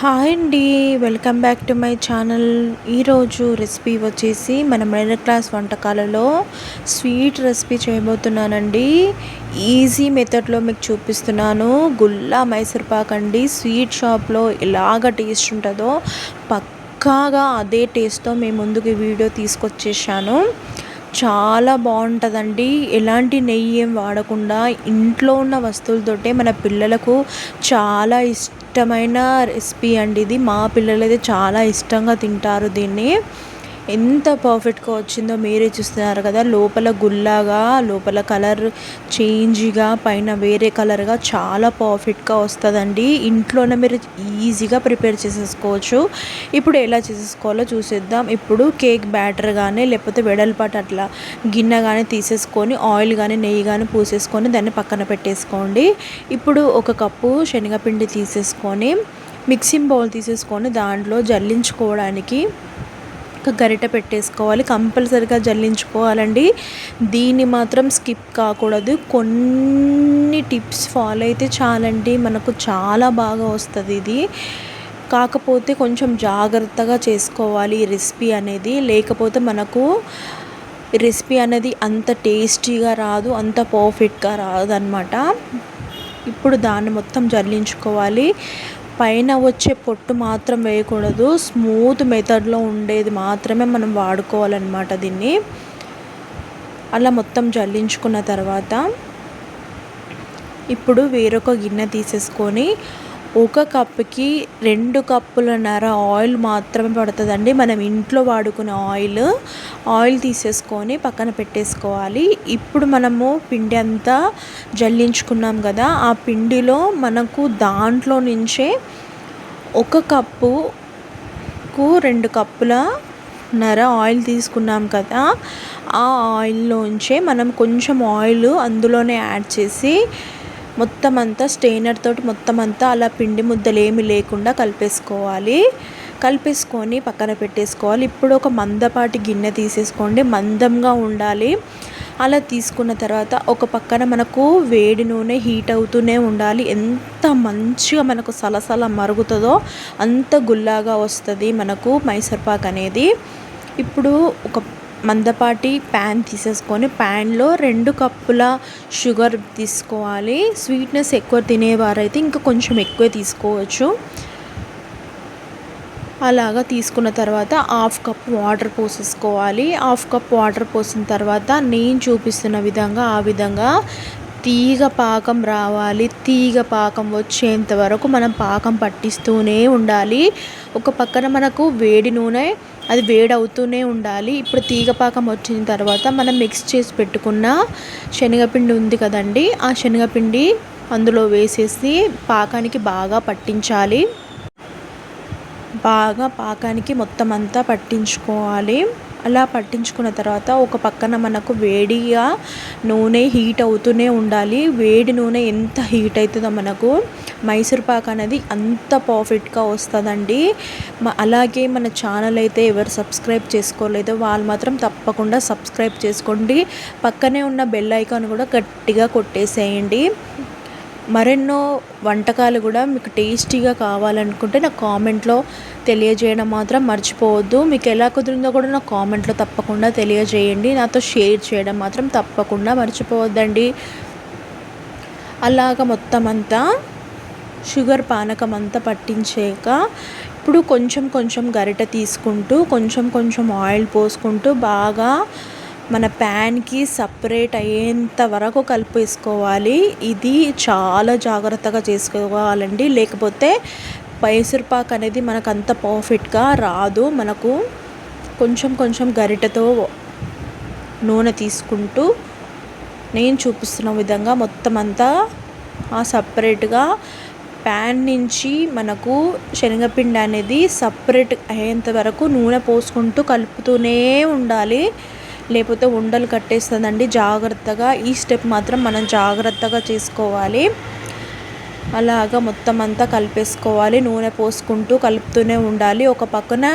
Hi అండి. Welcome back to my channel. ఈరోజు recipe వచ్చేసి మన మిడిల్ క్లాస్ వంటకాలలో స్వీట్ రెసిపీ చేయబోతున్నానండి. ఈజీ మెథడ్లో మీకు చూపిస్తున్నాను. గుల్లా మైసూర్పాక్ అండి. స్వీట్ షాప్లో ఎలాగ టేస్ట్ ఉంటుందో పక్కాగా అదే టేస్ట్తో మేము ముందుకు వీడియో తీసుకొచ్చేసాను. చాలా బాగుంటుందండి. ఎలాంటి నెయ్యి ఏం వాడకుండా ఇంట్లో ఉన్న వస్తువులతోటే మన పిల్లలకు చాలా ఇష్టం. ఇష్టమైన రెసిపీ అండి ఇది. మా పిల్లలు అయితే చాలా ఇష్టంగా తింటారు దీన్ని. ఎంత పర్ఫెక్ట్గా వచ్చిందో మీరే చూస్తున్నారు కదా. లోపల గుల్లాగా లోపల కలర్ చేంజ్గా పైన వేరే కలర్గా చాలా పర్ఫెక్ట్గా వస్తుందండి. ఇంట్లోనే మీరు ఈజీగా ప్రిపేర్ చేసేసుకోవచ్చు. ఇప్పుడు ఎలా చేసేసుకోవాలో చూసేద్దాం. ఇప్పుడు కేక్ బ్యాటర్ కానీ లేకపోతే వెడల్పాటు అట్లా గిన్నె కానీ తీసేసుకొని ఆయిల్ కానీ నెయ్యి కానీ పూసేసుకొని దాన్ని పక్కన పెట్టేసుకోండి. ఇప్పుడు ఒక కప్పు శనగపిండి తీసేసుకొని మిక్సింగ్ బౌల్ తీసేసుకొని దాంట్లో జల్లించుకోవడానికి ఒక గరిట పెట్టేసుకోవాలి కంపల్సరిగా జల్లించుకోవాలండి. దీన్ని మాత్రం స్కిప్ కాకూడదు. కొన్ని టిప్స్ ఫాలో అయితే చాలండి. మనకు చాలా బాగా వస్తుంది ఇది. కాకపోతే కొంచెం జాగ్రత్తగా చేసుకోవాలి ఈ రెసిపీ అనేది. లేకపోతే మనకు రెసిపీ అనేది అంత టేస్టీగా రాదు అంత పర్ఫెక్ట్గా రాదు అనమాట ఇప్పుడు దాన్ని మొత్తం జల్లించుకోవాలి. పైన వచ్చే పొట్టు మాత్రం వేయకూడదు. స్మూత్ మెథడ్లో ఉండేది మాత్రమే మనం వాడుకోవాలన్నమాట దీన్ని. అలా మొత్తం జల్లించుకున్న తర్వాత ఇప్పుడు వేరొక గిన్నె తీసేసుకొని ఒక కప్పుకి రెండు కప్పులన్నర ఆయిల్ మాత్రమే పడుతుందండి. మనం ఇంట్లో వాడుకునే ఆయిల్ ఆయిల్ తీసేసుకొని పక్కన పెట్టేసుకోవాలి. ఇప్పుడు మనము పిండి అంతా జల్లించుకున్నాం కదా ఆ పిండిలో మనకు దాంట్లో నుంచే ఒక కప్పుకు రెండు కప్పుల నర ఆయిల్ తీసుకున్నాం కదా ఆ ఆయిల్లోంచే మనం కొంచెం ఆయిల్ అందులోనే యాడ్ చేసి మొత్తం అంతా స్టెయినర్ తోటి మొత్తం అంతా అలా పిండి ముద్దలు ఏమి లేకుండా కలిపేసుకోవాలి. కలిపేసుకొని పక్కన పెట్టేసుకోవాలి. ఇప్పుడు ఒక మందపాటి గిన్నె తీసేసుకోండి. మందంగా ఉండాలి. అలా తీసుకున్న తర్వాత ఒక పక్కన మనకు వేడి నూనె హీట్ అవుతూనే ఉండాలి. ఎంత మంచిగా మనకు సలసల మరుగుతుందో అంత గుల్లాగా వస్తుంది మనకు మైసూర్పాక్ అనేది. ఇప్పుడు ఒక మందపాటి ప్యాన్ తీసేసుకొని ప్యాన్లో రెండు కప్పుల షుగర్ తీసుకోవాలి. స్వీట్నెస్ ఎక్కువ తినేవారైతే ఇంకా కొంచెం ఎక్కువ తీసుకోవచ్చు. అలాగా తీసుకున్న తర్వాత హాఫ్ కప్ వాటర్ పోసేసుకోవాలి. హాఫ్ కప్ వాటర్ పోసిన తర్వాత నేను చూపిస్తున్న విధంగా ఆ విధంగా తీగ పాకం రావాలి. తీగ పాకం వచ్చేంత వరకు మనం పాకం పట్టిస్తూనే ఉండాలి. ఒక పక్కన మనకు వేడి నూనె అది వేడి అవుతూనే ఉండాలి. ఇప్పుడు తీగ పాకం వచ్చిన తర్వాత మనం మిక్స్ చేసి పెట్టుకున్న శనగపిండి ఉంది కదండి ఆ శనగపిండి అందులో వేసేసి పాకానికి బాగా పట్టించాలి. బాగా పాకానికి మొత్తం అంతా పట్టించుకోవాలి. అలా పట్టించుకున్న తర్వాత ఒక పక్కన మనకు వేడిగా నూనె హీట్ అవుతూనే ఉండాలి. వేడి నూనె ఎంత హీట్ అవుతుందో మనకు మైసూర్ పాక్ అనేది అంత పర్ఫెక్ట్గా వస్తుందండి. అలాగే మన ఛానల్ అయితే ఎవరు సబ్స్క్రైబ్ చేసుకోలేదో వాళ్ళు మాత్రం తప్పకుండా సబ్స్క్రైబ్ చేసుకోండి. పక్కనే ఉన్న బెల్ ఐకాన్ కూడా గట్టిగా కొట్టేసేయండి. మరెన్నో వంటకాలు కూడా మీకు టేస్టీగా కావాలనుకుంటే నాకు కామెంట్లో తెలియజేయడం మాత్రం మర్చిపోవద్దు. మీకు ఎలా కుదిరిందో కూడా నాకు కామెంట్లో తప్పకుండా తెలియజేయండి. నాతో షేర్ చేయడం మాత్రం తప్పకుండా మర్చిపోవద్దండి. అలాగ మొత్తం అంతా షుగర్ పానకం అంతా పట్టించాక ఇప్పుడు కొంచెం కొంచెం గరిట తీసుకుంటూ కొంచెం కొంచెం ఆయిల్ పోసుకుంటూ బాగా మన ప్యాన్కి సపరేట్ అయ్యేంత వరకు కలిపేసుకోవాలి. ఇది చాలా జాగ్రత్తగా చేసుకోవాలండి. లేకపోతే మైసూర్పాక్ అనేది మనకు అంత పర్ఫెక్ట్గా రాదు. మనకు కొంచెం కొంచెం గరిటతో నూనె తీసుకుంటూ నేను చూపిస్తున్న విధంగా మొత్తం అంతా సపరేట్గా ప్యాన్ నుంచి మనకు శనగపిండి అనేది సపరేట్ అయ్యేంత వరకు నూనె పోసుకుంటూ కలుపుతూనే ఉండాలి. లేకపోతే ఉండలు కట్టేస్తుందండి. జాగ్రత్తగా ఈ స్టెప్ మాత్రం మనం జాగ్రత్తగా చేసుకోవాలి. అలాగా మొత్తం అంతా కలిపేసుకోవాలి. నూనె పోసుకుంటూ కలుపుతూనే ఉండాలి. ఒక పక్కన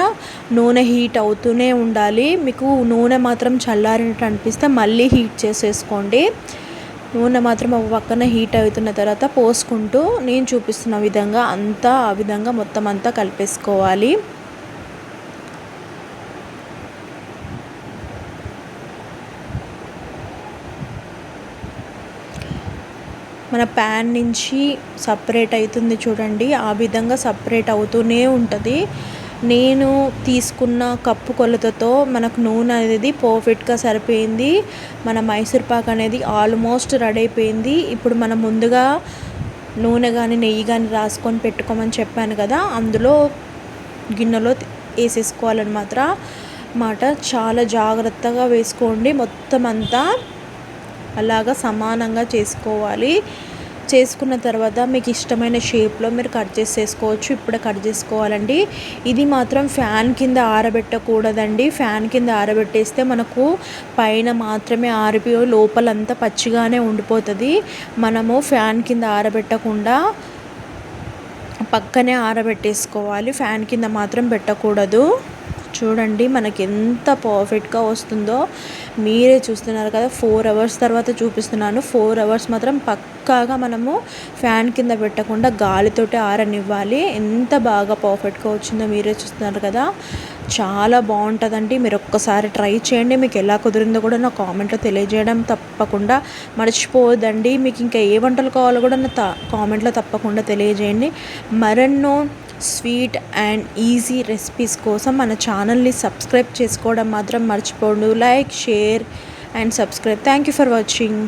నూనె హీట్ అవుతూనే ఉండాలి. మీకు నూనె మాత్రం చల్లారినట్టు అనిపిస్తే మళ్ళీ హీట్ చేసేసుకోండి. నూనె మాత్రం ఒక పక్కన హీట్ అవుతున్న తర్వాత పోసుకుంటూ నేను చూపిస్తున్న విధంగా అంతా ఆ విధంగా మొత్తం అంతా కలిపేసుకోవాలి. మన ప్యాన్ నుంచి సపరేట్ అవుతుంది చూడండి. ఆ విధంగా సపరేట్ అవుతూనే ఉంటుంది. నేను తీసుకున్న కప్పు కొలతతో మనకు నూనె అనేది పర్ఫెక్ట్గా సరిపోయింది. మన మైసూర్ పాక్ అనేది ఆల్మోస్ట్ రెడీ అయిపోయింది. ఇప్పుడు మనం ముందుగా నూనె కానీ నెయ్యి కానీ రాసుకొని పెట్టుకోమని చెప్పాను కదా అందులో గిన్నెలో వేసేసుకోవాలని మాత్రం మాట. చాలా జాగ్రత్తగా వేసుకోండి. మొత్తం అంతా అలాగా సమానంగా చేసుకోవాలి. చేసుకున్న తర్వాత మీకు ఇష్టమైన షేప్లో మీరు కట్ చేసేసుకోవచ్చు. ఇప్పుడే కట్ చేసుకోవాలండి. ఇది మాత్రం ఫ్యాన్ కింద ఆరబెట్టకూడదండి. ఫ్యాన్ కింద ఆరబెట్టేస్తే మనకు పైన మాత్రమే ఆరిపోయి లోపలంతా పచ్చిగానే ఉండిపోతుంది. మనము ఫ్యాన్ కింద ఆరబెట్టకుండా పక్కనే ఆరబెట్టేసుకోవాలి. ఫ్యాన్ కింద మాత్రం పెట్టకూడదు. చూడండి మనకి ఎంత పర్ఫెక్ట్గా వస్తుందో. మీరే చూస్తున్నారు కదా ఫోర్ అవర్స్ తర్వాత చూపిస్తున్నాను. ఫోర్ అవర్స్ మాత్రం పక్కాగా మనము ఫ్యాన్ కింద పెట్టకుండా గాలితోటి ఆరనివ్వాలి. ఎంత బాగా పర్ఫెక్ట్గా వచ్చిందో మీరే చూస్తున్నారు కదా. చాలా బాగుంటుందండి. మీరు ఒక్కసారి ట్రై చేయండి. మీకు ఎలా కుదిరిందో కూడా నా కామెంట్లో తెలియజేయడం తప్పకుండా మర్చిపోవద్దండి. మీకు ఇంకా ఏ వంటలు కావాలో కూడా నా కామెంట్లో తప్పకుండా తెలియజేయండి. మరెన్నో స్వీట్ అండ్ ఈజీ రెసిపీస్ కోసం మన ఛానల్ని సబ్స్క్రైబ్ చేసుకోవడం మాత్రం మర్చిపోండు. Like share and subscribe. Thank you for watching